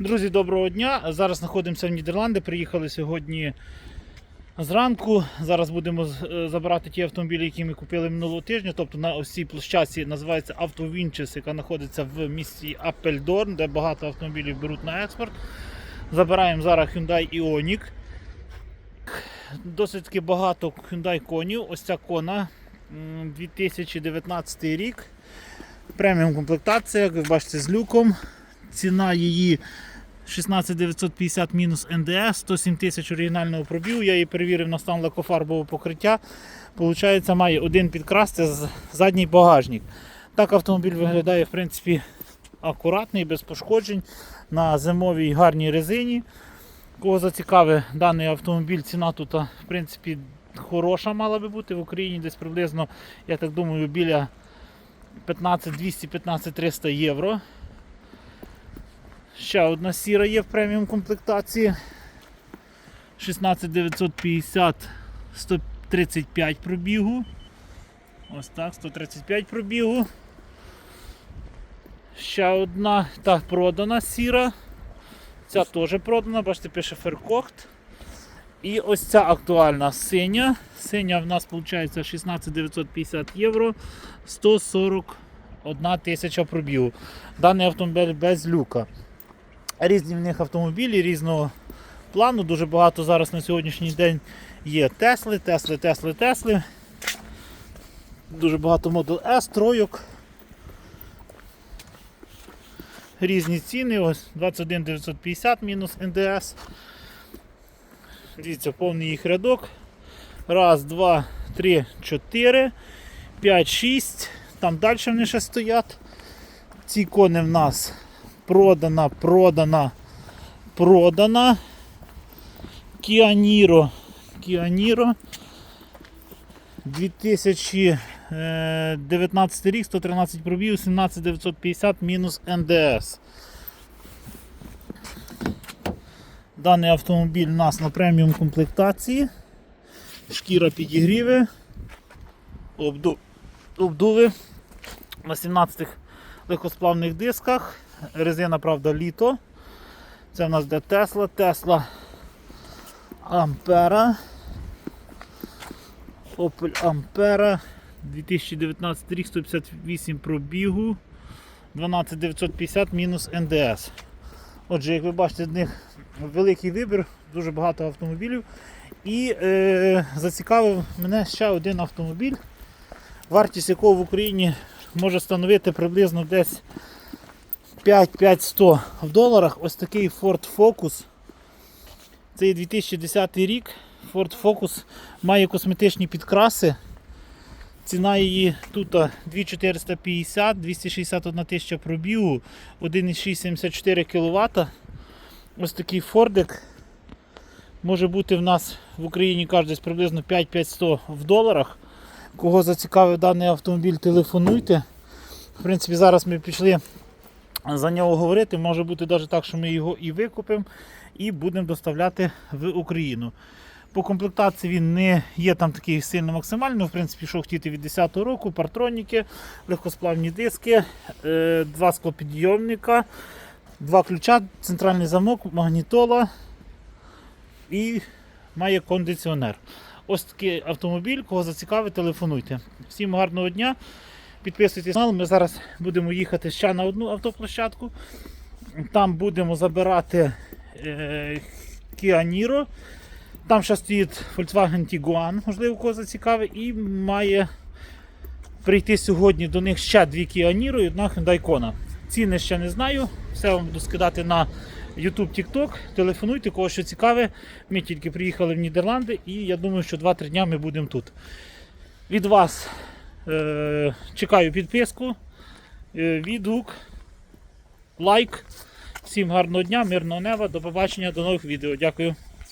Друзі, доброго дня. Зараз знаходимося в Нідерланди. Приїхали сьогодні зранку. Зараз будемо е, забирати ті автомобілі, які ми купили минулого тижня. Тобто на цій площадці називається Автовінчес, яка знаходиться в місті Апельдорн, де багато автомобілів беруть на експорт. Забираємо зараз Hyundai Ioniq. Досить таки багато Hyundai конів. Ось ця кона 2019 рік. Преміум комплектація, як ви бачите, з люком. Ціна її 16950 мінус НДС, 107 тисяч оригінального пробігу. Я її перевірив на стан лакофарбового покриття. Получається, має один підкрас, це задній багажник. Так автомобіль виглядає в принципі акуратний, без пошкоджень на зимовій гарній резині. Кого зацікавив даний автомобіль, ціна тут в принципі хороша мала би бути в Україні, десь приблизно, я так думаю, біля 15 200 15 300 євро. Ще одна сіра є в преміум комплектації. 16950 135 пробігу. Ось так, 135 пробігу. Ще одна та продана сіра. Ця теж продана, бачите, пише Феркохт. І ось ця актуальна синя. Синя в нас виходить 16950 євро, 141 тисяча пробігу. Даний автомобіль без люка. Різні в них автомобілі різного плану. Дуже багато зараз на сьогоднішній день є Тесли, Тесли, Тесли, Тесли. Дуже багато Model S, тройок. Різні ціни, ось 21 950 мінус НДС. Дивіться, повний їх рядок. Раз, два, три, чотири, п'ять, шість. Там далі вони ще стоять. Ці кони в нас продана, продана, продана. Кіаніро. Кіаніро. 2019 рік, 113 пробів, 17950 мінус НДС. Даний автомобіль у нас на преміум комплектації. Шкіра підігріви, обду... обдуви на 17 легкосплавних дисках. Резина, правда, літо. Це в нас де Тесла, Тесла Ампера. Opel Ampera 2019 рік 158 пробігу. 12950 мінус НДС. Отже, як ви бачите, з них великий вибір, дуже багато автомобілів. І е, зацікавив мене ще один автомобіль, вартість якого в Україні може становити приблизно десь 5-500 в доларах. Ось такий Ford Focus. Це є 2010 рік. Ford Focus має косметичні підкраси. Ціна її тут 2450, 261 тисяча пробігу, 1,674 кВт. Ось такий фордик. Може бути в нас в Україні каже десь приблизно 5-500 в доларах. Кого зацікавив даний автомобіль, телефонуйте. В принципі, зараз ми пішли за нього говорити. Може бути навіть так, що ми його і викупимо і будемо доставляти в Україну. По комплектації він не є там такий сильно максимальний. В принципі, що хотіти від 10-го року, партроніки, легкосплавні диски, е, два склопідйомника, два ключа, центральний замок, магнітола і має кондиціонер. Ось такий автомобіль, кого зацікавить, телефонуйте. Всім гарного дня. Підписуйтесь на канал. Ми зараз будемо їхати ще на одну автоплощадку. Там будемо забирати е, Kia Niro. Там ще стоїть Volkswagen Tiguan, можливо, кого зацікавить, і має прийти сьогодні до них ще дві Kia Niro і одна Hyundai Kona. Ціни ще не знаю. Все вам буду скидати на YouTube, TikTok. Телефонуйте, кого що цікаве. Ми тільки приїхали в Нідерланди і я думаю, що 2-3 дня ми будемо тут. Від вас чекаю підписку, е- відгук, лайк. Всім гарного дня, мирного неба, до побачення, до нових відео. Дякую.